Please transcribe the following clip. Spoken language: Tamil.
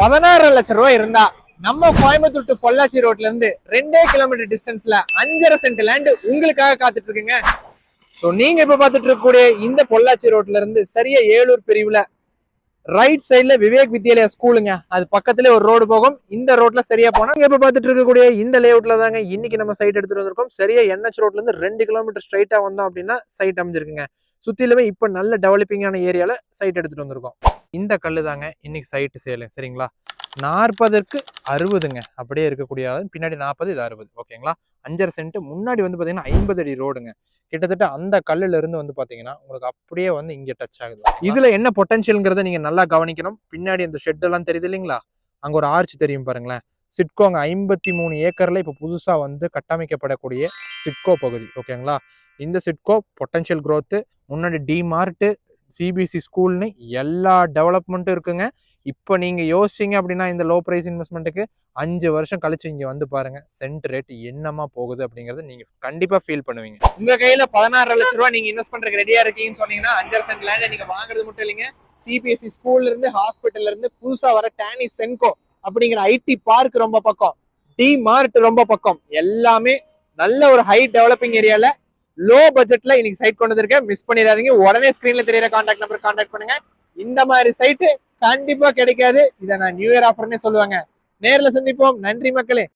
பதினாறு லட்சம் ரூபாய் இருந்தா நம்ம கோயம்புத்தூர் டு பொள்ளாச்சி ரோட்ல இருந்து ரெண்டே கிலோமீட்டர் டிஸ்டன்ஸ்ல அஞ்சரை சென்ட் லேண்ட் உங்களுக்காக காத்துட்டு இருக்குங்க. சோ நீங்க இப்ப பாத்துட்டு இருக்கக்கூடிய இந்த பொள்ளாச்சி ரோட்ல இருந்து சரியா ஏலூர் பிரிவுல ரைட் சைட்ல விவேக் வித்யாலயா ஸ்கூலுங்க அது பக்கத்துல ஒரு ரோடு போகும். இந்த ரோட்ல சரியா போனா இங்க இப்ப பாத்துட்டு இருக்கக்கூடிய இந்த லேஅவுட்ல தாங்க இன்னைக்கு நம்ம சைட் எடுத்துட்டு வந்திருக்கோம். சரியா என்ஹெச் ரோட்ல இருந்து ரெண்டு கிலோமீட்டர் ஸ்ட்ரைட்டா வந்தோம் அப்படின்னா சைட் அமைஞ்சிருக்குங்க. சுற்றிலுமே இப்போ நல்ல டெவலப்பிங்கான ஏரியாவில் சைட் எடுத்துகிட்டு வந்திருக்கோம். இந்த கல்லு தாங்க இன்னைக்கு சைட்டு சேலு சரிங்களா? நாற்பதற்கு அறுபதுங்க. அப்படியே இருக்கக்கூடிய பின்னாடி நாற்பது இது அறுபது. ஓகேங்களா? அஞ்சரை சென்ட்டு முன்னாடி வந்து பார்த்தீங்கன்னா ஐம்பது அடி ரோடுங்க கிட்டத்தட்ட அந்த கல்லுல இருந்து வந்து பாத்தீங்கன்னா உங்களுக்கு அப்படியே வந்து இங்க டச் ஆகுது. இதுல என்ன பொட்டன்ஷியல்ங்கிறத நீங்க நல்லா கவனிக்கணும். பின்னாடி அந்த ஷெட் எல்லாம் தெரியுது இல்லைங்களா? அங்க ஒரு ஆர்ச் தெரியும் பாருங்களேன். சிட்கோங்க ஐம்பத்தி மூணு ஏக்கரில் இப்போ புதுசாக வந்து கட்டமைக்கப்படக்கூடிய சிட்கோ பகுதி ஓகேங்களா? இந்த சிட்கோ பொட்டன்ஷியல் க்ரோத்து முன்னாடி டிமார்ட்டு சிபிஎஸ்சி ஸ்கூல்னு எல்லா டெவலப்மெண்ட்டும் இருக்குங்க. இப்போ நீங்கள் யோசிச்சீங்க அப்படின்னா இந்த லோ ப்ரைஸ் இன்வெஸ்ட்மெண்ட்டுக்கு அஞ்சு வருஷம் கழிச்சு இங்கே வந்து பாருங்க சென்ட் ரேட் என்னமா போகுது அப்படிங்கிறத நீங்கள் கண்டிப்பாக ஃபீல் பண்ணுவீங்க. உங்கள் கையில் பதினாறு லட்ச ரூபா நீங்கள் இன்வெஸ்ட் பண்ணுறதுக்கு ரெடியாக இருக்கீங்கன்னு சொன்னீங்கன்னா அஞ்சரை சென்ட் லேண்ட் நீங்கள் வாங்குறது மட்டும் இல்லைங்க. சிபிஎஸ்சி ஸ்கூல்லேருந்து ஹாஸ்பிட்டல்லேருந்து புதுசாக வர டேனி சென்கோ அப்படிங்கிற ஐடி பார்க் ரொம்ப பக்கம். டி மார்ட் ரொம்ப பக்கம். எல்லாமே நல்ல ஒரு ஹை டெவலப்பிங் ஏரியால லோ பட்ஜெட்ல இன்னைக்கு சைட் கொண்டு வந்திருக்கேன். மிஸ் பண்ணிடாதீங்க. உடனே ஸ்கிரீன்ல தெரியற கான்டாக்ட் நம்பர் கான்டாக்ட் பண்ணுங்க. இந்த மாதிரி சைட்டு கண்டிப்பா கிடைக்காது. இதை நான் நியூ இயர் ஆஃபர்னே சொல்லுவாங்க. நேர்ல சந்திப்போம். நன்றி மக்களே.